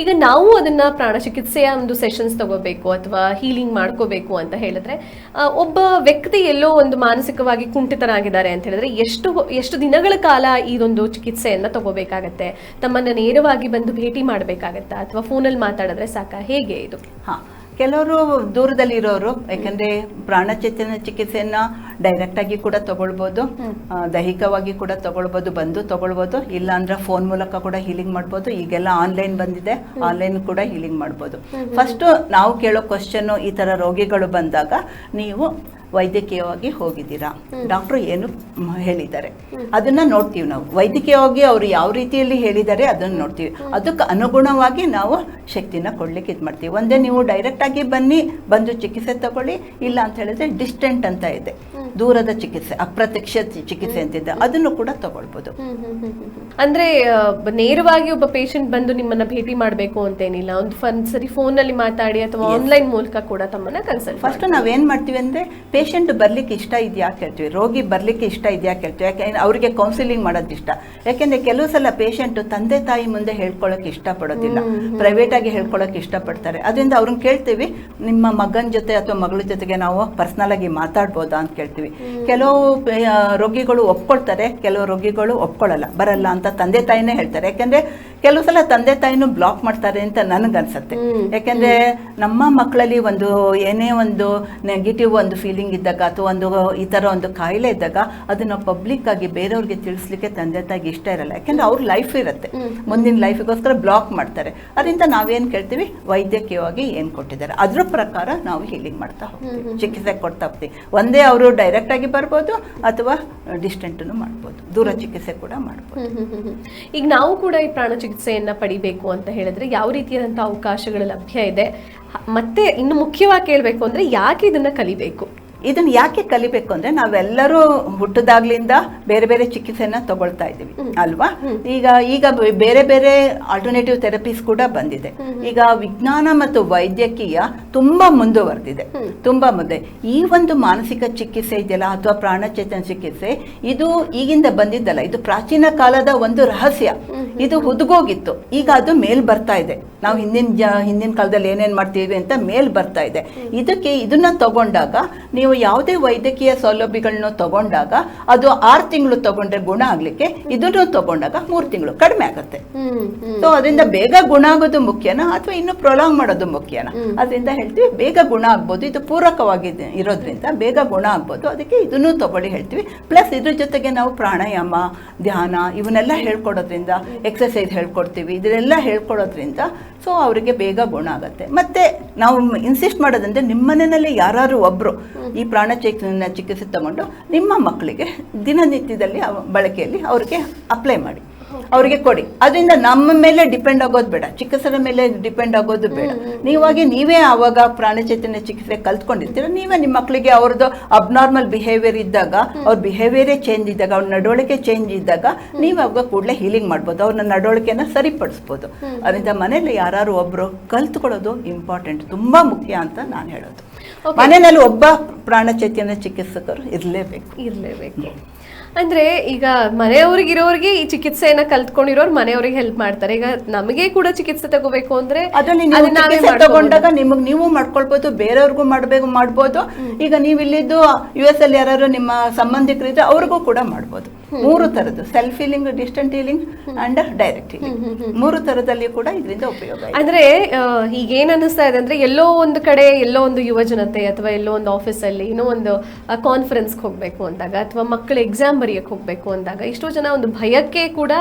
ಈಗ ನಾವು ಅದನ್ನ ಪ್ರಾಣ ಚಿಕಿತ್ಸೆಯ ಒಂದು ಸೆಷನ್ಸ್ ತಗೋಬೇಕು ಅಥವಾ ಹೀಲಿಂಗ್ ಮಾಡ್ಕೋಬೇಕು ಅಂತ ಹೇಳಿದ್ರೆ ಒಬ್ಬ ವ್ಯಕ್ತಿ ಎಲ್ಲೋ ಒಂದು ಮಾನಸಿಕವಾಗಿ ಕುಂಠಿತರಾಗಿದ್ದಾರೆ ಅಂತ ಹೇಳಿದ್ರೆ ಎಷ್ಟು ಎಷ್ಟು ದಿನಗಳ ಕಾಲ ಇದೊಂದು ಚಿಕಿತ್ಸೆಯನ್ನ ತಗೋಬೇಕಾಗತ್ತೆ? ತಮ್ಮನ್ನ ನೇರವಾಗಿ ಬಂದು ಭೇಟಿ ಮಾಡಬೇಕಾಗತ್ತಾ? ಅಥವಾ ಫೋನಲ್ಲಿ ಮಾತಾಡಿದ್ರೆ ಸಾಕ? ಹೇಗೆ ಇದು? ಹಾ ಕೆಲವರು ದೂರದಲ್ಲಿರೋರು ಯಾಕಂದ್ರೆ ಪ್ರಾಣಚೇತನ ಚಿಕಿತ್ಸೆಯನ್ನ ಡೈರೆಕ್ಟ್ ಆಗಿ ಕೂಡ ತಗೊಳ್ಬೋದು ದೈಹಿಕವಾಗಿ ಕೂಡ ತಗೊಳ್ಬೋದು ಬಂದು ತಗೊಳ್ಬೋದು ಇಲ್ಲ ಅಂದ್ರೆ ಫೋನ್ ಮೂಲಕ ಕೂಡ ಹೀಲಿಂಗ್ ಮಾಡ್ಬೋದು ಈಗೆಲ್ಲ ಆನ್ಲೈನ್ ಬಂದಿದೆ ಆನ್ಲೈನ್ ಕೂಡ ಹೀಲಿಂಗ್ ಮಾಡ್ಬೋದು. ಫಸ್ಟ್ ನಾವು ಕೇಳೋ ಕ್ವಶನ್ ಈ ತರ ರೋಗಿಗಳು ಬಂದಾಗ ನೀವು ವೈದ್ಯಕೀಯವಾಗಿ ಹೋಗಿದ್ದೀರಾ? ಡಾಕ್ಟ್ರು ಏನು ಹೇಳಿದ್ದಾರೆ. ಅದನ್ನ ನೋಡ್ತೀವಿ ನಾವು. ವೈದ್ಯಕೀಯವಾಗಿ ಅವರು ಯಾವ ರೀತಿಯಲ್ಲಿ ಹೇಳಿದ್ದಾರೆ ಅದನ್ನು ನೋಡ್ತೀವಿ. ಅದಕ್ಕೆ ಅನುಗುಣವಾಗಿ ನಾವು ಶಕ್ತಿನ ಕೊಡ್ಲಿಕ್ಕೆ ಇದು ಮಾಡ್ತೀವಿ. ಒಂದೇ ನೀವು ಡೈರೆಕ್ಟ್ ಆಗಿ ಬನ್ನಿ ಬಂದು ಚಿಕಿತ್ಸೆ ತಗೊಳ್ಳಿ ಇಲ್ಲ ಅಂತ ಹೇಳಿದ್ರೆ ಡಿಸ್ಟೆಂಟ್ ಅಂತ ಇದೆ. ದೂರದ ಚಿಕಿತ್ಸೆ ಅಪ್ರತ್ಯಕ್ಷ ಚಿಕಿತ್ಸೆ ಅಂತಿದೆ. ಅದನ್ನು ಕೂಡ ತಗೊಳ್ಬೋದು. ಅಂದ್ರೆ ನೇರವಾಗಿ ಒಬ್ಬ ಪೇಷಂಟ್ ಬಂದು ನಿಮ್ಮನ್ನ ಭೇಟಿ ಮಾಡಬೇಕು ಅಂತೇನಿಲ್ಲ. ಒಂದು ಫನ್ ಸರಿ ಫೋನ್ನಲ್ಲಿ ಮಾತಾಡಿ ಅಥವಾ ಆನ್ಲೈನ್ ಮೂಲಕ ಕೂಡ ತಮ್ಮನ್ನ ಕನ್ಸಲ್ಟ್ ಫಸ್ಟ್ ನಾವೇನ್ ಮಾಡ್ತೀವಿ ಅಂದ್ರೆ ಪೇಷಂಟ್ ಬರ್ಲಿಕ್ಕೆ ಇಷ್ಟ ಇದ್ಯಾ ಕೇಳ್ತೀವಿ. ರೋಗಿ ಬರ್ಲಿಕ್ಕೆ ಇಷ್ಟ ಇದ್ಯಾ ಕೇಳ್ತೀವಿ. ಯಾಕೆ ಅವ್ರಿಗೆ ಕೌನ್ಸಿಲಿಂಗ್ ಮಾಡೋದು ಇಷ್ಟ. ಯಾಕೆಂದ್ರೆ ಕೆಲವು ಸಲ ಪೇಷಂಟ್ ತಂದೆ ತಾಯಿ ಮುಂದೆ ಹೇಳ್ಕೊಳಕ್ ಇಷ್ಟಪಡೋದಿಲ್ಲ. ಪ್ರೈವೇಟ್ ಆಗಿ ಹೇಳ್ಕೊಳಕ್ ಇಷ್ಟಪಡ್ತಾರೆ. ಅದರಿಂದ ಅವ್ರನ್ನ ಕೇಳ್ತೀವಿ ನಿಮ್ಮ ಮಗನ ಜೊತೆ ಅಥವಾ ಮಗಳ ಜೊತೆಗೆ ನಾವು ಪರ್ಸನಲ್ ಆಗಿ ಮಾತಾಡ್ಬೋದಾ ಅಂತ ಕೇಳ್ತೀವಿ. ಕೆಲವು ಪೇ- ಆ, ರೋಗಿಗಳು ಒಪ್ಕೊಳ್ತಾರೆ ಕೆಲವು ರೋಗಿಗಳು ಒಪ್ಕೊಳ್ಳಲ್ಲ ಬರಲ್ಲ ಅಂತ ತಂದೆ ತಾಯಿನೇ ಹೇಳ್ತಾರೆ. ಯಾಕಂದ್ರೆ ಕೆಲವು ಸಲ ತಂದೆ ತಾಯಿನೂ ಬ್ಲಾಕ್ ಮಾಡ್ತಾರೆ ಅಂತ ನನಗನ್ಸತ್ತೆ. ಯಾಕಂದ್ರೆ ನಮ್ಮ ಮಕ್ಕಳಲ್ಲಿ ಒಂದು ಏನೇ ಒಂದು ನೆಗೆಟಿವ್ ಒಂದು ಫೀಲಿಂಗ್ ಇದ್ದಾಗ ಅಥವಾ ಒಂದು ಈ ತರ ಒಂದು ಕಾಯಿಲೆ ಇದ್ದಾಗ ಅದನ್ನ ಪಬ್ಲಿಕ್ ಆಗಿ ಬೇರೆಯವ್ರಿಗೆ ತಿಳಿಸ್ಲಿಕ್ಕೆ ತಂದೆ ತಾಯಿಗೆ ಇಷ್ಟ ಇರಲ್ಲ. ಯಾಕಂದ್ರೆ ಅವ್ರ ಲೈಫ್ ಇರುತ್ತೆ. ಮುಂದಿನ ಲೈಫಿಗೋಸ್ಕರ ಬ್ಲಾಕ್ ಮಾಡ್ತಾರೆ. ಅದರಿಂದ ನಾವೇನ್ ಕೇಳ್ತೀವಿ? ವೈದ್ಯಕೀಯವಾಗಿ ಏನ್ ಕೊಟ್ಟಿದ್ದಾರೆ. ಅದ್ರ ಪ್ರಕಾರ ನಾವು ಹೀಲಿಂಗ್ ಮಾಡ್ತಾ ಹೋಗ್ತೀವಿ. ಚಿಕಿತ್ಸೆ ಕೊಡ್ತಾ ಹೋಗ್ತೀವಿ. ಒಂದೇ ಅವರು ಡೈರೆಕ್ಟ್ ಆಗಿ ಬರ್ಬೋದು ಅಥವಾ ಡಿಸ್ಟೆಂಟ್ ಮಾಡ್ಬೋದು. ದೂರ ಚಿಕಿತ್ಸೆ ಕೂಡ ಮಾಡ್ಬೋದು. ಈಗ ನಾವು ಕೂಡ ಈ ಪ್ರಾಣ ಚಿಕಿತ್ಸೆಯನ್ನ ಪಡಿಬೇಕು ಅಂತ ಹೇಳಿದ್ರೆ ಯಾವ ರೀತಿಯಾದಂಥ ಅವಕಾಶಗಳು ಲಭ್ಯ ಇದೆ. ಮತ್ತೆ ಇನ್ನು ಮುಖ್ಯವಾಗಿ ಕೇಳಬೇಕು ಅಂದ್ರೆ ಯಾಕೆ ಇದನ್ನ ಕಲಿಬೇಕು? ಇದನ್ನ ಯಾಕೆ ಕಲಿಬೇಕು ಅಂದ್ರೆ ನಾವೆಲ್ಲರೂ ಹುಟ್ಟದಾಗ್ಲಿಂದ ಬೇರೆ ಬೇರೆ ಚಿಕಿತ್ಸೆನ ತಗೊಳ್ತಾ ಇದ್ದೀವಿ ಅಲ್ವಾ? ಈಗ ಈಗ ಬೇರೆ ಬೇರೆ ಆಲ್ಟರ್ನೇಟಿವ್ ಥೆರಪೀಸ್ ಕೂಡ ಬಂದಿದೆ. ಈಗ ವಿಜ್ಞಾನ ಮತ್ತು ವೈದ್ಯಕೀಯ ತುಂಬಾ ಮುಂದುವರೆದಿದೆ ತುಂಬಾ ಮುಂದೆ. ಈ ಒಂದು ಮಾನಸಿಕ ಚಿಕಿತ್ಸೆ ಇದೆಯಲ್ಲ ಅಥವಾ ಪ್ರಾಣಚೇತನ ಚಿಕಿತ್ಸೆ ಇದು ಈಗಿಂದ ಬಂದಿದ್ದಲ್ಲ ಇದು ಪ್ರಾಚೀನ ಕಾಲದ ಒಂದು ರಹಸ್ಯ. ಇದು ಹುದುಗೋಗಿತ್ತು. ಈಗ ಅದು ಮೇಲ್ ಬರ್ತಾ ಇದೆ. ನಾವು ಹಿಂದಿನ ಹಿಂದಿನ ಕಾಲದಲ್ಲಿ ಏನೇನ್ ಮಾಡ್ತೀವಿ ಅಂತ ಮೇಲ್ ಬರ್ತಾ ಇದೆ. ಇದಕ್ಕೆ ಇದನ್ನ ತಗೊಂಡಾಗ ನೀವು ಯಾವುದೇ ವೈದ್ಯಕೀಯ ಸೌಲಭ್ಯಗಳನ್ನ ತಗೊಂಡಾಗ ಅದು ಆರು ತಿಂಗಳು ತಗೊಂಡ್ರೆ ಗುಣ ಆಗ್ಲಿಕ್ಕೆ ಇದನ್ನು ತಗೊಂಡಾಗ ಮೂರು ತಿಂಗಳು ಕಡಿಮೆ ಆಗುತ್ತೆ. ಸೊ ಅದರಿಂದ ಬೇಗ ಗುಣ ಆಗೋದು ಮುಖ್ಯನಾ ಅಥವಾ ಇನ್ನು ಪ್ರೊಲಾಂಗ್ ಮಾಡೋದು ಮುಖ್ಯನಾ? ಅದರಿಂದ ಹೇಳ್ತೀವಿ ಬೇಗ ಗುಣ ಆಗ್ಬೋದು ಇದು ಪೂರಕವಾಗಿ ಇರೋದ್ರಿಂದ ಬೇಗ ಗುಣ ಆಗ್ಬೋದು ಅದಕ್ಕೆ ಇದನ್ನು ತಗೊಳ್ಳಿ ಹೇಳ್ತೀವಿ. ಪ್ಲಸ್ ಇದ್ರ ಜೊತೆಗೆ ನಾವು ಪ್ರಾಣಾಯಾಮ ಧ್ಯಾನ ಇವನ್ನೆಲ್ಲ ಹೇಳ್ಕೊಡೋದ್ರಿಂದ ಎಕ್ಸಸೈಸ್ ಹೇಳ್ಕೊಡ್ತೀವಿ ಇದನ್ನೆಲ್ಲ ಹೇಳ್ಕೊಡೋದ್ರಿಂದ ಸೊ ಅವರಿಗೆ ಬೇಗ ಗುಣ ಆಗುತ್ತೆ. ಮತ್ತೆ ನಾವು ಇನ್ಸಿಸ್ಟ್ ಮಾಡೋದಂದ್ರೆ ನಿಮ್ಮ ಮನೆಯಲ್ಲಿ ಯಾರು ಒಬ್ರು ಈ ಪ್ರಾಣ ಚಿಕಿತ್ಸೆ ತಗೊಂಡು ನಿಮ್ಮ ಮಕ್ಕಳಿಗೆ ದಿನನಿತ್ಯದಲ್ಲಿ ಬಳಕೆಯಲ್ಲಿ ಅವ್ರಿಗೆ ಅಪ್ಲೈ ಮಾಡಿ. ಅವರಿಗೆ ಕೊಡಿ. ಅದರಿಂದ ನಮ್ಮ ಮೇಲೆ ಡಿಪೆಂಡ್ ಆಗೋದು ಬೇಡ. ಚಿಕಿತ್ಸರ ಮೇಲೆ ಡಿಪೆಂಡ್ ಆಗೋದು ಬೇಡ. ನೀವಾಗಿ ನೀವೇ ಆವಾಗ ಪ್ರಾಣಚೈತನ್ಯ ಚಿಕಿತ್ಸೆ ಕಲ್ತ್ಕೊಂಡಿರ್ತೀರ. ನೀವೇ ನಿಮ್ಮ ಮಕ್ಕಳಿಗೆ ಅವ್ರದ್ದು ಅಬ್ನಾರ್ಮಲ್ ಬಿಹೇವಿಯರ್ ಇದ್ದಾಗ ಅವ್ರ ಬಿಹೇವಿಯರೇ ಚೇಂಜ್ ಇದ್ದಾಗ ಅವ್ರ ನಡವಳಿಕೆ ಚೇಂಜ್ ಇದ್ದಾಗ ನೀವು ಅವಾಗ ಕೂಡಲೇ ಹೀಲಿಂಗ್ ಮಾಡ್ಬೋದು. ಅವ್ರನ್ನ ನಡವಳಿಕೆನ ಸರಿಪಡಿಸ್ಬೋದು. ಅದರಿಂದ ಮನೇಲಿ ಯಾರು ಒಬ್ಬರು ಕಲ್ತ್ಕೊಳ್ಳೋದು ಇಂಪಾರ್ಟೆಂಟ್ ತುಂಬಾ ಮುಖ್ಯ ಅಂತ ನಾನು ಹೇಳೋದು. ಮನೆಯಲ್ಲಿ ಒಬ್ಬ ಪ್ರಾಣಚೇತನ ಚಿಕಿತ್ಸಕರು ಇರಲೇಬೇಕು. ಇರಲೇಬೇಕು. ಅಂದ್ರೆ ಈಗ ಮನೆಯವ್ರಿಗಿರೋರಿಗೆ ಈ ಚಿಕಿತ್ಸೆಯನ್ನ ಕಲ್ತ್ಕೊಂಡಿರೋರು ಮನೆಯವ್ರಿಗೆ ಹೆಲ್ಪ್ ಮಾಡ್ತಾರೆ. ಈಗ ನಮಗೆ ಕೂಡ ಚಿಕಿತ್ಸೆ ತಗೋಬೇಕು ಅಂದ್ರೆ ತಗೊಂಡಾಗ ನಿಮಗ್ ನೀವು ಮಾಡ್ಕೊಳ್ಬಹುದು ಬೇರೆಯವ್ರಿಗೂ ಮಾಡ್ಬೇಕು ಮಾಡ್ಬೋದು. ಈಗ ನೀವು ಇಲ್ಲಿದ್ದು ಯು ಎಸ್ ಅಲ್ಲಿ ಯಾರು ನಿಮ್ಮ ಸಂಬಂಧಿಕರಿದ್ರೆ ಅವ್ರಿಗೂ ಕೂಡ ಮಾಡ್ಬೋದು. ಮೂರು ತರದ್ದು self healing distant healing and direct healing ಮೂರು ತರದಲ್ಲಿ ಕೂಡ ಇದರಿಂದ ಉಪಯೋಗ ಇದೆ. ಅಂದ್ರೆ ಆ, ಈಗ ಏನ್ ಅನಿಸ್ತಾ ಇದೆ ಅಂದ್ರೆ ಎಲ್ಲೋ ಒಂದು ಕಡೆ ಎಲ್ಲೋ ಒಂದು ಯುವ ಜನತೆ ಅಥವಾ ಎಲ್ಲೋ ಒಂದು ಆಫೀಸ್ ಅಲ್ಲಿ ಏನೋ ಒಂದು ಕಾನ್ಫರೆನ್ಸ್ ಹೋಗ್ಬೇಕು ಅಂದಾಗ ಅಥವಾ ಮಕ್ಕಳ ಎಕ್ಸಾಮ್ ಬರೆಯಕ್ ಹೋಗ್ಬೇಕು ಅಂದಾಗ ಎಷ್ಟೋ ಜನ ಒಂದು ಭಯಕ್ಕೆ ಕೂಡ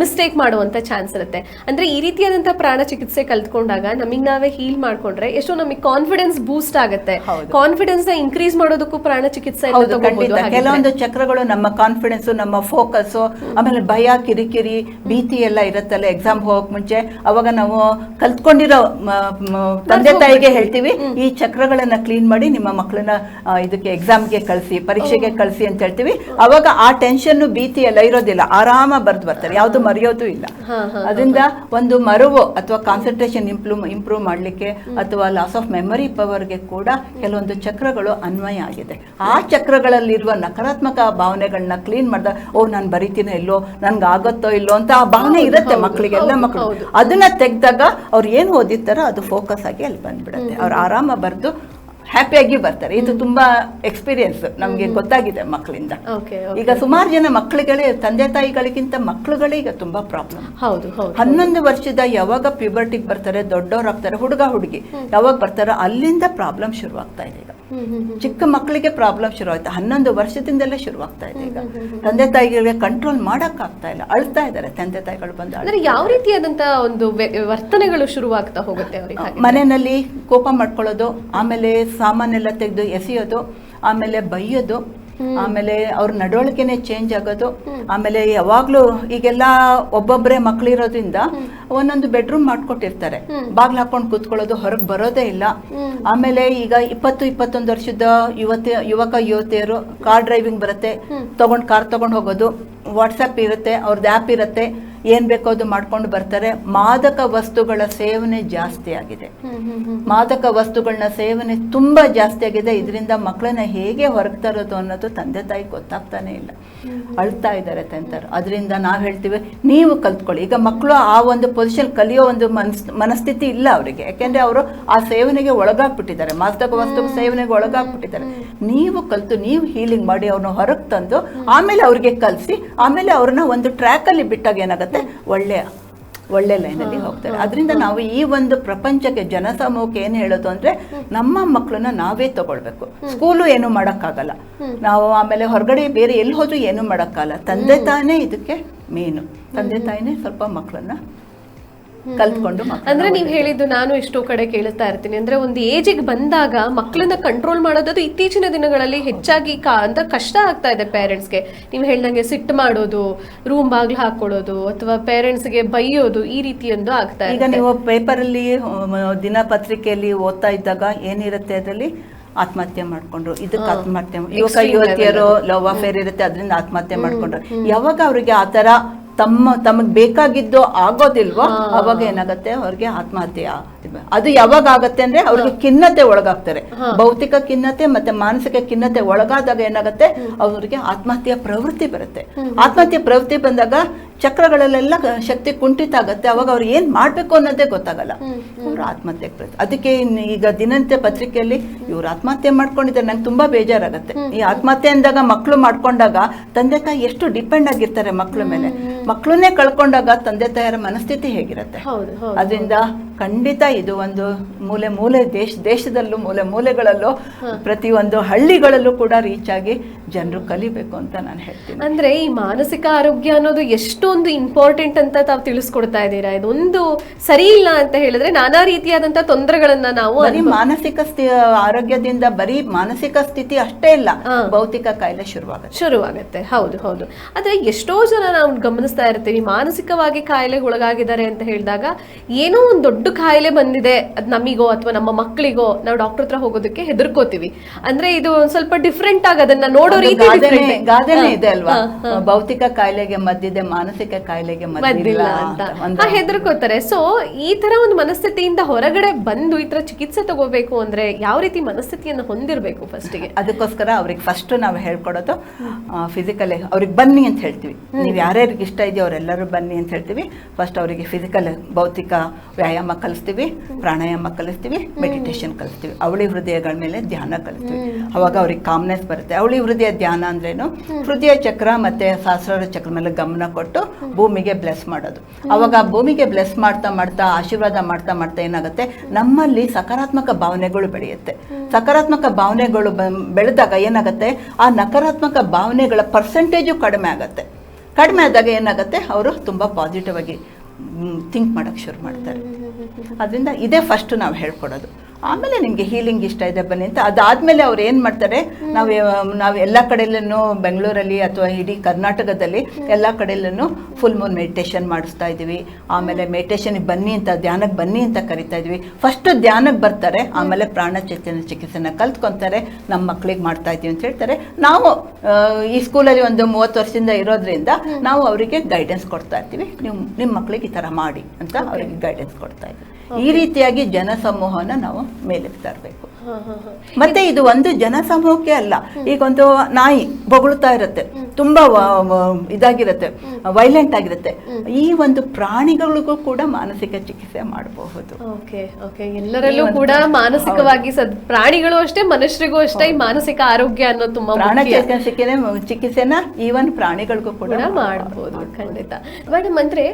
ಮಿಸ್ಟೇಕ್ ಮಾಡುವಂತ ಚಾನ್ಸ್ ಇರುತ್ತೆ. ಅಂದ್ರೆ ಈ ರೀತಿಯಾದಂತಹ ಪ್ರಾಣ ಚಿಕಿತ್ಸೆ ಕಲ್ತ್ಕೊಂಡಾಗ ನಮಗ್ ನಾವೇ ಹೀಲ್ ಮಾಡ್ಕೊಂಡ್ರೆ ಎಷ್ಟೋ ನಮಗೆ ಕಾನ್ಫಿಡೆನ್ಸ್ ಬೂಸ್ಟ್ ಆಗುತ್ತೆ. ಕಾನ್ಫಿಡೆನ್ಸ್ನ ಇನ್ಕ್ರೀಸ್ ಮಾಡೋದಕ್ಕೂ ಪ್ರಾಣ ಚಿಕಿತ್ಸೆ ಹೌದು ಖಂಡಿತ. ಕೆಲವೊಂದು ಚಕ್ರಗಳು ನಮ್ಮ ಕಾನ್ಫಿಡೆನ್ಸ್ ನಮ್ಮ ಫೋಕಸ್ಸು ಆಮೇಲೆ ಭಯ ಕಿರಿಕಿರಿ ಭೀತಿ ಎಲ್ಲ ಇರುತ್ತಲ್ಲ ಎಕ್ಸಾಮ್ ಹೋಗಕ್ ಮುಂಚೆ. ಅವಾಗ ನಾವು ಕಲ್ತ್ಕೊಂಡಿರೋ ತಂದೆ ತಾಯಿಗೆ ಹೇಳ್ತೀವಿ ಈ ಚಕ್ರಗಳನ್ನ ಕ್ಲೀನ್ ಮಾಡಿ ನಿಮ್ಮ ಮಕ್ಕಳನ್ನ ಇದಕ್ಕೆ ಎಕ್ಸಾಮ್ಗೆ ಕಳಿಸಿ ಪರೀಕ್ಷೆಗೆ ಕಳಿಸಿ ಅಂತ ಹೇಳ್ತೀವಿ. ಅವಾಗ ಆ ಟೆನ್ಷನ್ ಭೀತಿ ಎಲ್ಲ ಇರೋದಿಲ್ಲ. ಆರಾಮ ಬರ್ದು ಬರ್ತಾರೆ. ಯಾವ್ದು ಮರೆಯೋದು ಇಲ್ಲ. ಅದರಿಂದ ಒಂದು ಮರುವು ಅಥವಾ ಕಾನ್ಸಂಟ್ರೇಷನ್ ಇಂಪ್ರೂವ್ ಇಂಪ್ರೂವ್ ಮಾಡ್ಲಿಕ್ಕೆ ಅಥವಾ ಲಾಸ್ ಆಫ್ ಮೆಮೊರಿ ಪವರ್ಗೆ ಕೂಡ ಕೆಲವೊಂದು ಚಕ್ರಗಳು ಅನ್ವಯ ಆಗಿದೆ. ಆ ಚಕ್ರಗಳಲ್ಲಿರುವ ನಕಾರಾತ್ಮಕ ಭಾವನೆಗಳನ್ನ ಕ್ಲೀನ್ ಮಾಡಿದಾಗ ಮಾಡಿದ ಓ ನಾನು ಬರಿತೀನೋ ಇಲ್ಲೋ ನನ್ಗೆ ಆಗತ್ತೋ ಇಲ್ಲೋ ಅಂತ ಆ ಭಾವನೆ ಇರುತ್ತೆ ಮಕ್ಕಳಿಗೆ ಎಲ್ಲ ಮಕ್ಕಳು ಅದನ್ನ ತೆಗ್ದಾಗ ಅವ್ರು ಏನು ಓದಿರ್ತಾರೋ ಅದು ಫೋಕಸ್ ಆಗಿ ಅಲ್ಲಿ ಬಂದ್ಬಿಡುತ್ತೆ. ಅವ್ರು ಆರಾಮ ಬರೆದು ಹ್ಯಾಪಿಯಾಗಿ ಬರ್ತಾರೆ. ಇದು ತುಂಬಾ ಎಕ್ಸ್ಪೀರಿಯನ್ಸ್ ನಮಗೆ ಗೊತ್ತಾಗಿದೆ ಮಕ್ಕಳಿಂದ ಈಗ ಸುಮಾರು ಜನ ಮಕ್ಕಳುಗಳೇ ತಂದೆ ತಾಯಿಗಳಿಗಿಂತ ಮಕ್ಕಳುಗಳೇ ಈಗ ತುಂಬಾ ಪ್ರಾಬ್ಲಮ್ ಹೌದು ಹನ್ನೊಂದು ವರ್ಷದ ಯಾವಾಗ ಪ್ಯೂಬರ್ಟಿಗೆ ಬರ್ತಾರೆ ದೊಡ್ಡವ್ರಾಗ್ತಾರೆ ಹುಡುಗ ಹುಡುಗಿ ಯಾವಾಗ ಬರ್ತಾರೋ ಅಲ್ಲಿಂದ ಪ್ರಾಬ್ಲಮ್ ಶುರುವಾಗ್ತಾ ಇದೆ ಈಗ. ಚಿಕ್ಕ ಮಕ್ಕಳಿಗೆ ಪ್ರಾಬ್ಲಮ್ ಶುರುವಾಯ್ತು ಹನ್ನೊಂದು ವರ್ಷದಿಂದಲೇ ಶುರುವಾಗ್ತಾ ಇದೆ ಈಗ. ತಂದೆ ತಾಯಿಗಳಿಗೆ ಕಂಟ್ರೋಲ್ ಮಾಡಕ್ ಆಗ್ತಾ ಇಲ್ಲ. ಅಳ್ತಾ ಇದ್ದಾರೆ ತಂದೆ ತಾಯಿಗಳು ಬಂದು ಅಂದ್ರೆ ಯಾವ ರೀತಿಯಾದಂತ ಒಂದು ವರ್ತನೆಗಳು ಶುರುವಾಗ್ತಾ ಹೋಗುತ್ತೆ ಅವರಿಗೆ? ಮನೆಯಲ್ಲಿ ಕೋಪ ಮಾಡ್ಕೊಳ್ಳೋದು ಆಮೇಲೆ ಸಾಮಾನೆಲ್ಲ ತೆಗೆದು ಎಸೆಯೋದು ಆಮೇಲೆ ಬೈಯೋದು ಆಮೇಲೆ ಅವ್ರ ನಡವಳಿಕೆನೆ ಚೇಂಜ್ ಆಗೋದು. ಆಮೇಲೆ ಯಾವಾಗ್ಲೂ ಈಗೆಲ್ಲ ಒಬ್ಬೊಬ್ಬರೇ ಮಕ್ಳಿರೋದ್ರಿಂದ ಒಂದೊಂದು ಬೆಡ್ರೂಮ್ ಮಾಡ್ಕೊಟ್ಟಿರ್ತಾರೆ. ಬಾಗ್ಲು ಹಾಕೊಂಡು ಕೂತ್ಕೊಳ್ಳೋದು ಹೊರಗೆ ಬರೋದೇ ಇಲ್ಲ. ಆಮೇಲೆ ಈಗ ಇಪ್ಪತ್ತು ಇಪ್ಪತ್ತೊಂದು ವರ್ಷದ ಯುವತಿ ಯುವಕ ಯುವತಿಯರು ಕಾರ್ ಡ್ರೈವಿಂಗ್ ಬರುತ್ತೆ. ತಗೊಂಡ್ ಕಾರ್ ತಗೊಂಡ್ ಹೋಗೋದು. ವಾಟ್ಸಪ್ ಇರುತ್ತೆ ಅವ್ರದ್ದು ಆ್ಯಪ್ ಇರುತ್ತೆ. ಏನ್ ಬೇಕೋ ಅದು ಮಾಡ್ಕೊಂಡು ಬರ್ತಾರೆ. ಮಾದಕ ವಸ್ತುಗಳ ಸೇವನೆ ಜಾಸ್ತಿ ಆಗಿದೆ. ಮಾದಕ ವಸ್ತುಗಳನ್ನ ಸೇವನೆ ತುಂಬಾ ಜಾಸ್ತಿ ಆಗಿದೆ. ಇದರಿಂದ ಮಕ್ಕಳನ್ನ ಹೇಗೆ ಹೊರಗೆ ತರೋದು ಅನ್ನೋದು ತಂದೆ ತಾಯಿ ಗೊತ್ತಾಗ್ತಾನೆ ಇಲ್ಲ. ಅಳ್ತಾ ಇದ್ದಾರೆ ತಂತರು. ಅದರಿಂದ ನಾವು ಹೇಳ್ತೀವಿ ನೀವು ಕಲ್ತ್ಕೊಳ್ಳಿ. ಈಗ ಮಕ್ಕಳು ಆ ಒಂದು ಪೊಸಿಷನ್ ಕಲಿಯೋ ಒಂದು ಮನಸ್ ಮನಸ್ಥಿತಿ ಇಲ್ಲ ಅವರಿಗೆ. ಯಾಕೆಂದ್ರೆ ಅವರು ಆ ಸೇವನೆಗೆ ಒಳಗಾಗ್ಬಿಟ್ಟಿದ್ದಾರೆ. ಮಾದಕ ವಸ್ತು ಸೇವನೆಗೆ ಒಳಗಾಗ್ಬಿಟ್ಟಿದ್ದಾರೆ. ನೀವು ಕಲ್ತು ನೀವು ಹೀಲಿಂಗ್ ಮಾಡಿ ಅವ್ರನ್ನ ಹೊರಗೆ ತಂದು ಆಮೇಲೆ ಅವ್ರಿಗೆ ಕಲಿಸಿ ಆಮೇಲೆ ಅವ್ರನ್ನ ಒಂದು ಟ್ರ್ಯಾಕಲ್ಲಿ ಬಿಟ್ಟಾಗ ಏನಾಗುತ್ತೆ? ಒಳ್ಳೆ ಒಳ್ಳೆ ಲೈನಲ್ಲಿ ಹೋಗ್ತಾರೆ. ಅದರಿಂದ ನಾವು ಈ ಒಂದು ಪ್ರಪಂಚಕ್ಕೆ ಜನಸಮೂಹಕ್ಕೆ ಏನು ಹೇಳೋದು ಅಂದ್ರೆ ನಮ್ಮ ಮಕ್ಕಳನ್ನ ನಾವೇ ತಗೊಳ್ಬೇಕು. ಸ್ಕೂಲು ಏನು ಮಾಡೋಕ್ಕಾಗಲ್ಲ. ನಾವು ಆಮೇಲೆ ಹೊರಗಡೆ ಬೇರೆ ಎಲ್ಲಿ ಹೋದ್ರೂ ಏನು ಮಾಡೋಕ್ಕಾಗಲ್ಲ. ತಂದೆ ತಾನೇ ಇದಕ್ಕೆ ಮೇನು. ತಂದೆ ತಾಯಿನೇ ಸ್ವಲ್ಪ ಮಕ್ಕಳನ್ನ ಕಲ್ತ್ಕೊಂಡು ಅಂದ್ರೆ ನೀವು ಹೇಳಿದ್ದು ನಾನು ಎಷ್ಟೋ ಕಡೆ ಕೇಳ್ತಾ ಇರ್ತೀನಿ. ಅಂದ್ರೆ ಒಂದು ಏಜಿಗೆ ಬಂದಾಗ ಮಕ್ಕಳನ್ನ ಕಂಟ್ರೋಲ್ ಮಾಡೋದು ಇತ್ತೀಚಿನ ದಿನಗಳಲ್ಲಿ ಹೆಚ್ಚಾಗಿ ಕಾ ಅಂತ ಕಷ್ಟ ಆಗ್ತಾ ಇದೆ ಪೇರೆಂಟ್ಸ್ಗೆ ನೀವು ಹೇಳ್ದಂಗೆ ಸಿಟ್ ಮಾಡೋದು ರೂಮ್ ಬಾಗ್ಲು ಹಾಕೊಳ್ಳೋದು ಅಥವಾ ಪೇರೆಂಟ್ಸ್ಗೆ ಬೈಯೋದು ಈ ರೀತಿಯೊಂದು ಆಗ್ತಾ ಈಗ ಇದೆ ನೀವು ಪೇಪರಲ್ಲಿ ದಿನಪತ್ರಿಕೆಯಲ್ಲಿ ಓದ್ತಾ ಇದ್ದಾಗ ಏನಿರುತ್ತೆ ಅದರಲ್ಲಿ? ಆತ್ಮಹತ್ಯೆ ಮಾಡ್ಕೊಂಡ್ರು. ಇದಕ್ಕೆ ಆತ್ಮಹತ್ಯೆ ಯುವಕ ಯುವತಿಯರು ಲವ್ ಅಫೇರ್ ಇರುತ್ತೆ ಅದರಿಂದ ಆತ್ಮಹತ್ಯೆ ಮಾಡ್ಕೊಂಡ್ರು. ಯಾವಾಗ ಅವ್ರಿಗೆ ಆ ತರ ತಮ್ಮ ತಮಗೆ ಬೇಕಾಗಿದ್ದು ಆಗೋದಿಲ್ವೋ ಅವಾಗ ಏನಾಗುತ್ತೆ? ಅವ್ರಿಗೆ ಆತ್ಮಹತ್ಯೆ ಅದು ಯಾವಾಗ ಆಗತ್ತೆ ಅಂದ್ರೆ ಅವ್ರಿಗೆ ಖಿನ್ನತೆ ಒಳಗಾಗ್ತಾರೆ. ಭೌತಿಕ ಖಿನ್ನತೆ ಮತ್ತೆ ಮಾನಸಿಕ ಖಿನ್ನತೆ ಒಳಗಾದಾಗ ಏನಾಗುತ್ತೆ? ಅವ್ರಿಗೆ ಆತ್ಮಹತ್ಯೆ ಪ್ರವೃತ್ತಿ ಬರುತ್ತೆ. ಆತ್ಮಹತ್ಯೆ ಪ್ರವೃತ್ತಿ ಬಂದಾಗ ಚಕ್ರಗಳಲ್ಲೆಲ್ಲ ಶಕ್ತಿ ಕುಂಠಿತ ಆಗುತ್ತೆ. ಅವಾಗ ಅವ್ರು ಏನ್ ಮಾಡ್ಬೇಕು ಅನ್ನೋದೇ ಗೊತ್ತಾಗಲ್ಲ. ಅವ್ರು ಆತ್ಮಹತ್ಯೆ ಅದಕ್ಕೆ ಈಗ ದಿನನಿತ್ಯ ಪತ್ರಿಕೆಯಲ್ಲಿ ಇವ್ರು ಆತ್ಮಹತ್ಯೆ ಮಾಡ್ಕೊಂಡಿದ್ದಾರೆ. ನಂಗೆ ತುಂಬಾ ಬೇಜಾರಾಗತ್ತೆ. ಈ ಆತ್ಮಹತ್ಯೆ ಅಂದಾಗ ಮಕ್ಕಳು ಮಾಡ್ಕೊಂಡಾಗ ತಂದೆ ತಾಯಿ ಎಷ್ಟು ಡಿಪೆಂಡ್ ಆಗಿರ್ತಾರೆ ಮಕ್ಳ ಮೇಲೆ. ಮಕ್ಳನ್ನೇ ಕಳ್ಕೊಂಡಾಗ ತಂದೆ ತಾಯಿಯರ ಮನಸ್ಥಿತಿ ಹೇಗಿರುತ್ತೆ? ಅದರಿಂದ ಖಂಡಿತ ಇದು ಒಂದು ಮೂಲೆ ಮೂಲೆ ದೇಶ ದೇಶದಲ್ಲೂ ಮೂಲೆ ಮೂಲೆಗಳಲ್ಲೂ ಪ್ರತಿಯೊಂದು ಹಳ್ಳಿಗಳಲ್ಲೂ ಕೂಡ ರೀಚ್ ಆಗಿ ಜನರು ಕಲಿಬೇಕು ಅಂತ ನಾನು ಹೇಳ್ತೀನಿ. ಅಂದ್ರೆ ಈ ಮಾನಸಿಕ ಆರೋಗ್ಯ ಅನ್ನೋದು ಎಷ್ಟೊಂದು ಇಂಪಾರ್ಟೆಂಟ್ ಅಂತ ತಾವು ತಿಳಿಸ್ಕೊಡ್ತಾ ಇದ್ದೀರಾ? ಇದೊಂದು ಸರಿ ಇಲ್ಲ ಅಂತ ಹೇಳಿದ್ರೆ ನಾನಾ ರೀತಿಯಾದಂತ ತೊಂದರೆಗಳನ್ನ ನಾವು ಬರೀ ಮಾನಸಿಕ ಸ್ಥಿ ಆರೋಗ್ಯದಿಂದ ಬರೀ ಮಾನಸಿಕ ಸ್ಥಿತಿ ಅಷ್ಟೇ ಇಲ್ಲ. ಭೌತಿಕ ಕಾಯಿಲೆ ಶುರುವಾಗುತ್ತೆ. ಶುರುವಾಗುತ್ತೆ. ಹೌದು ಹೌದು. ಆದ್ರೆ ಎಷ್ಟೋ ಜನ ನಾವು ಗಮನಿಸ್ತಾ ಇರ್ತೀವಿ ಮಾನಸಿಕವಾಗಿ ಕಾಯಿಲೆಗೆ ಒಳಗಾಗಿದ್ದಾರೆ ಅಂತ ಹೇಳಿದಾಗ ಏನೋ ಒಂದು ದೊಡ್ಡ ಕಾಯಿಲೆ ಬಂದಿದೆ. ಅದ್ ನಮಿಗೋ ಅಥವಾ ನಮ್ಮ ಮಕ್ಕಳಿಗೋ ನಾವು ಡಾಕ್ಟರ್ ಹತ್ರ ಹೋಗೋದಕ್ಕೆ ಹೆದರ್ಕೋತೀವಿ. ಅಂದ್ರೆ ಇದು ಒಂದ್ ಸ್ವಲ್ಪ ಡಿಫ್ರೆಂಟ್ ಆಗಿ ಅದನ್ನ ನೋಡೋ ರೀತಿ ಗಾದೆನೆ. ಇದೆ ಅಲ್ವಾ? ಭೌತಿಕ ಕಾಯಿಲೆಗೆ ಮದ್ದಿದೆ ಮಾನಸಿಕ ಕಾಯಿಲೆಗೆ ಮದ್ದಿಲ್ಲ ಅಂತ ಹೆದರ್ಕೋತಾರೆ. ಸೊ ಈ ತರ ಒಂದು ಮನಸ್ಥಿತಿಯಿಂದ ಹೊರಗಡೆ ಬಂದು ಈ ತರ ಚಿಕಿತ್ಸೆ ತಗೋಬೇಕು ಅಂದ್ರೆ ಯಾವ ರೀತಿ ಮನಸ್ಥಿತಿಯನ್ನು ಹೊಂದಿರಬೇಕು ಫಸ್ಟಿಗೆ ಅದಕ್ಕೋಸ್ಕರ ಅವ್ರಿಗೆ ಫಸ್ಟ್ ನಾವು ಹೇಳ್ಕೊಡೋದು ಫಿಸಿಕಲ್ ಅವ್ರಿಗೆ ಬನ್ನಿ ಅಂತ ಹೇಳ್ತೀವಿ. ನೀವು ಯಾರ್ಯಾರಿಗೆ ಇಷ್ಟ ಇದೆಯೋ ಅವರೆಲ್ಲರೂ ಬನ್ನಿ ಅಂತ ಹೇಳ್ತೀವಿ. ಫಸ್ಟ್ ಅವರಿಗೆ ಫಿಸಿಕಲ್ ಭೌತಿಕ ವ್ಯಾಯಾಮ ಕಲಿಸ್ತೀವಿ ಪ್ರಾಣಾಯಾಮ ಕಲಿಸ್ತೀವಿ ಮೆಡಿಟೇಷನ್ ಕಲಿಸ್ತೀವಿ. ಅವಳಿ ಹೃದಯಗಳ ಮೇಲೆ ಧ್ಯಾನ ಕಲಿಸ್ತೀವಿ. ಅವಾಗ ಅವ್ರಿಗೆ ಕಾಮ್ನೆಸ್ ಬರುತ್ತೆ. ಅವಳಿ ಹೃದಯ ಧ್ಯಾನ ಅಂದ್ರೇನು? ಹೃದಯ ಚಕ್ರ ಮತ್ತೆ ಸಹಸ್ರಾರ ಚಕ್ರ ಮೇಲೆ ಗಮನ ಕೊಟ್ಟು ಭೂಮಿಗೆ ಬ್ಲೆಸ್ ಮಾಡೋದು. ಅವಾಗ ಭೂಮಿಗೆ ಬ್ಲೆಸ್ ಮಾಡ್ತಾ ಮಾಡ್ತಾ ಆಶೀರ್ವಾದ ಮಾಡ್ತಾ ಮಾಡ್ತಾ ಏನಾಗುತ್ತೆ? ನಮ್ಮಲ್ಲಿ ಸಕಾರಾತ್ಮಕ ಭಾವನೆಗಳು ಬೆಳೆಯುತ್ತೆ. ಸಕಾರಾತ್ಮಕ ಭಾವನೆಗಳು ಬೆಳೆದಾಗ ಏನಾಗುತ್ತೆ? ಆ ನಕಾರಾತ್ಮಕ ಭಾವನೆಗಳ ಪರ್ಸೆಂಟೇಜು ಕಡಿಮೆ ಆಗುತ್ತೆ. ಕಡಿಮೆ ಆದಾಗ ಏನಾಗುತ್ತೆ? ಅವರು ತುಂಬ ಪಾಸಿಟಿವ್ ಆಗಿ ಥಿಂಕ್ ಮಾಡೋಕ್ಕೆ ಶುರು ಮಾಡ್ತಾರೆ. ಅದರಿಂದ ಇದೇ ಫಸ್ಟ್ ನಾವು ಹೇಳ್ಕೊಡೋದು. ಆಮೇಲೆ ನಿಮಗೆ ಹೀಲಿಂಗ್ ಇಷ್ಟ ಇದೆ, ಬನ್ನಿ ಅಂತ. ಅದಾದಮೇಲೆ ಅವ್ರು ಏನು ಮಾಡ್ತಾರೆ, ನಾವು ನಾವು ಎಲ್ಲ ಕಡೆಯಲ್ಲೂ ಬೆಂಗಳೂರಲ್ಲಿ ಅಥವಾ ಇಡೀ ಕರ್ನಾಟಕದಲ್ಲಿ ಎಲ್ಲ ಕಡೆಯಲ್ಲೂ ಫುಲ್ ಮೂನ್ ಮೆಡಿಟೇಷನ್ ಮಾಡಿಸ್ತಾ ಇದ್ದೀವಿ. ಆಮೇಲೆ ಮೆಡಿಟೇಷನ್ಗೆ ಬನ್ನಿ ಅಂತ ಧ್ಯಾನಕ್ಕೆ ಬನ್ನಿ ಅಂತ ಕರಿತಾ ಇದ್ವಿ ಫಸ್ಟ್ ಧ್ಯಾನಕ್ಕೆ ಬರ್ತಾರೆ, ಆಮೇಲೆ ಪ್ರಾಣ ಚೈತನ್ಯ ಚಿಕಿತ್ಸೆನ ಕಲ್ತ್ಕೊಂತಾರೆ ನಮ್ಮ ಮಕ್ಳಿಗೆ ಮಾಡ್ತಾ ಇದ್ದೀವಿ ಅಂತ ಹೇಳ್ತಾರೆ. ನಾವು ಈ ಸ್ಕೂಲಲ್ಲಿ ಒಂದು ಮೂವತ್ತು ವರ್ಷದಿಂದ ಇರೋದ್ರಿಂದ ನಾವು ಅವರಿಗೆ ಗೈಡೆನ್ಸ್ ಕೊಡ್ತಾ ಇರ್ತೀವಿ. ನೀವು ನಿಮ್ಮ ಮಕ್ಳಿಗೆ ಈ ಥರ ಮಾಡಿ ಅಂತ ಅವರಿಗೆ ಗೈಡೆನ್ಸ್ ಕೊಡ್ತಾ ಇದ್ದೀವಿ. ಈ ರೀತಿಯಾಗಿ ಜನಸಮೂಹನ ನಾವು ಮೇಲಕ್ಕೆ ತರಬೇಕು. ಮತ್ತೆ ಇದು ಒಂದು ಜನಸಮೂಹಕ್ಕೆ ಅಲ್ಲ. ಈಗ ಒಂದು ನಾಯಿ ಬೊಗಳುತ್ತಾ ಇರುತ್ತೆ. ತುಂಬಾ ಇದಾಗಿರುತ್ತೆ. ವೈಲೆಂಟ್ ಆಗಿರುತ್ತೆ. ಈ ಒಂದು ಪ್ರಾಣಿಗಳಿಗೂ ಕೂಡ ಮಾನಸಿಕ ಚಿಕಿತ್ಸೆ ಮಾಡಬಹುದು. ಎಲ್ಲರಲ್ಲೂ ಕೂಡ ಮಾನಸಿಕವಾಗಿ ಪ್ರಾಣಿಗಳು ಅಷ್ಟೇ ಮನುಷ್ಯರಿಗೂ ಅಷ್ಟೇ ಈ ಮಾನಸಿಕ ಆರೋಗ್ಯ ಅನ್ನೋದು ತುಂಬಾ ಪ್ರಾಣ ಚಿಕಿತ್ಸೆನ ಚಿಕಿತ್ಸೆ ಚಿಕಿತ್ಸೆನ ಈವನ್ ಪ್ರಾಣಿಗಳಿಗೂ ಕೂಡ ಮಾಡಬಹುದು ಖಂಡಿತ. ಮೇಡಮ್ ಅಂದ್ರೆ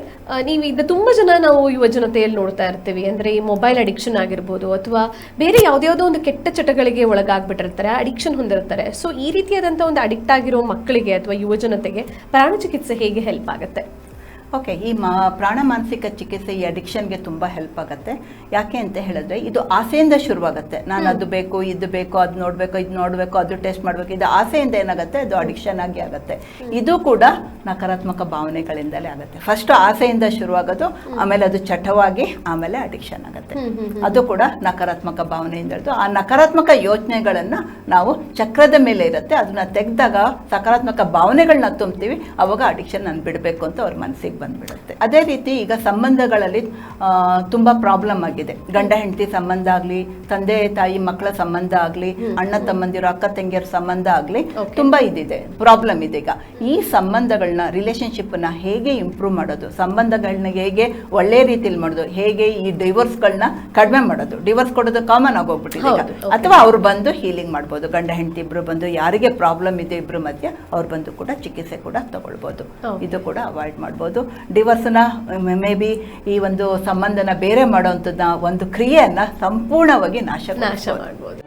ನೀವು ಇದು ತುಂಬಾ ಜನ ನಾವು ಯುವ ಜನತೆಯಲ್ಲಿ ನೋಡ್ತಾ ಇರ್ತೀವಿ. ಅಂದ್ರೆ ಈ ಮೊಬೈಲ್ ಅಡಿಕ್ಷನ್ ಆಗಿರ್ಬೋದು ಅಥವಾ ಬೇರೆ ಯಾವ್ದಾವುದೋ ಒಂದು ಕೆಟ್ಟ ಚಟಗಳಿಗೆ ಒಳಗಾಗ್ಬಿಟ್ಟಿರ್ತಾರೆ ಅಡಿಕ್ಷನ್ ಹೊಂದಿರ್ತಾರೆ. ಸೊ ಈ ರೀತಿಯಾದಂಥ ಒಂದು ಅಡಿಕ್ಟ್ ಆಗಿರೋ ಮಕ್ಕಳಿಗೆ ಅಥವಾ ಯುವಜನತೆಗೆ ಪ್ರಾಣ ಚಿಕಿತ್ಸೆ ಹೇಗೆ ಹೆಲ್ಪ್ ಆಗುತ್ತೆ? ಓಕೆ ಈ ಮಾ ಪ್ರಾಣ ಮಾನಸಿಕ ಚಿಕಿತ್ಸೆ ಈ ಅಡಿಕ್ಷನ್ಗೆ ತುಂಬ ಹೆಲ್ಪ್ ಆಗುತ್ತೆ. ಯಾಕೆ ಅಂತ ಹೇಳಿದ್ರೆ ಇದು ಆಸೆಯಿಂದ ಶುರುವಾಗುತ್ತೆ. ನಾನು ಅದು ಬೇಕು ಇದು ಬೇಕು ಅದು ನೋಡಬೇಕು ಇದು ನೋಡಬೇಕು ಅದು ಟೆಸ್ಟ್ ಮಾಡಬೇಕು ಇದು ಆಸೆಯಿಂದ ಏನಾಗುತ್ತೆ ಅದು ಅಡಿಕ್ಷನ್ ಆಗಿ ಆಗುತ್ತೆ. ಇದು ಕೂಡ ನಕಾರಾತ್ಮಕ ಭಾವನೆಗಳಿಂದಲೇ ಆಗುತ್ತೆ. ಫಸ್ಟ್ ಆಸೆಯಿಂದ ಶುರುವಾಗೋದು ಆಮೇಲೆ ಅದು ಚಟವಾಗಿ ಆಮೇಲೆ ಅಡಿಕ್ಷನ್ ಆಗುತ್ತೆ. ಅದು ಕೂಡ ನಕಾರಾತ್ಮಕ ಭಾವನೆಯಿಂದ ಹಿಡಿದು ಆ ನಕಾರಾತ್ಮಕ ಯೋಚನೆಗಳನ್ನು ನಾವು ಚಕ್ರದ ಮೇಲೆ ಇರುತ್ತೆ. ಅದನ್ನ ತೆಗೆದಾಗ ಸಕಾರಾತ್ಮಕ ಭಾವನೆಗಳನ್ನ ತುಂಬ್ತೀವಿ ಅವಾಗ ಅಡಿಕ್ಷನ್ ನಾನು ಬಿಡಬೇಕು ಅಂತ ಅವ್ರ ಮನಸ್ಸಿಗೆ ಬಂದ್ಬಿಡುತ್ತೆ. ಅದೇ ರೀತಿ ಈಗ ಸಂಬಂಧಗಳಲ್ಲಿ ತುಂಬ ಪ್ರಾಬ್ಲಮ್ ಆಗಿದೆ. ಗಂಡ ಹೆಂಡತಿ ಸಂಬಂಧ ಆಗಲಿ ತಂದೆ ತಾಯಿ ಮಕ್ಕಳ ಸಂಬಂಧ ಆಗಲಿ ಅಣ್ಣ ತಮ್ಮಂದಿರು ಅಕ್ಕ ತಂಗಿಯರ ಸಂಬಂಧ ಆಗಲಿ. ತುಂಬಾ ಇದಿದೆ. ಪ್ರಾಬ್ಲಮ್ ಇದೆ ಈಗ. ಈ ಸಂಬಂಧಗಳನ್ನ ರಿಲೇಶನ್ಶಿಪ್ನ ಹೇಗೆ ಇಂಪ್ರೂವ್ ಮಾಡೋದು? ಸಂಬಂಧಗಳನ್ನ ಹೇಗೆ ಒಳ್ಳೆ ರೀತಿಯಲ್ಲಿ ಮಾಡೋದು? ಹೇಗೆ ಈ ಡಿವೋರ್ಸ್ಗಳನ್ನ ಕಡಿಮೆ ಮಾಡೋದು. ಡಿವೋರ್ಸ್ ಕೊಡೋದು ಕಾಮನ್ ಆಗೋಗ್ಬಿಟ್ಟಿದೆ. ಅಥವಾ ಅವ್ರು ಬಂದು ಹೀಲಿಂಗ್ ಮಾಡ್ಬೋದು. ಗಂಡ ಹೆಂಡತಿ ಇಬ್ರು ಬಂದು ಯಾರಿಗೆ ಪ್ರಾಬ್ಲಮ್ ಇದೆ ಇಬ್ರು ಮಧ್ಯೆ ಅವ್ರು ಬಂದು ಕೂಡ ಚಿಕಿತ್ಸೆ ಕೂಡ ತಗೊಳ್ಬೋದು. ಇದು ಕೂಡ ಅವಾಯ್ಡ್ ಮಾಡ್ಬೋದು. ಡಿವೋರ್ಸ್ನ ಮೇ ಬಿ ಈ ಒಂದು ಸಂಬಂಧನ ಬೇರೆ ಮಾಡೋವಂಥದ್ದನ್ನ ಒಂದು ಕ್ರಿಯೆಯನ್ನ ಸಂಪೂರ್ಣವಾಗಿ ನಾಶ ನಾಶ. ಮಾಡ್ಬೋದು.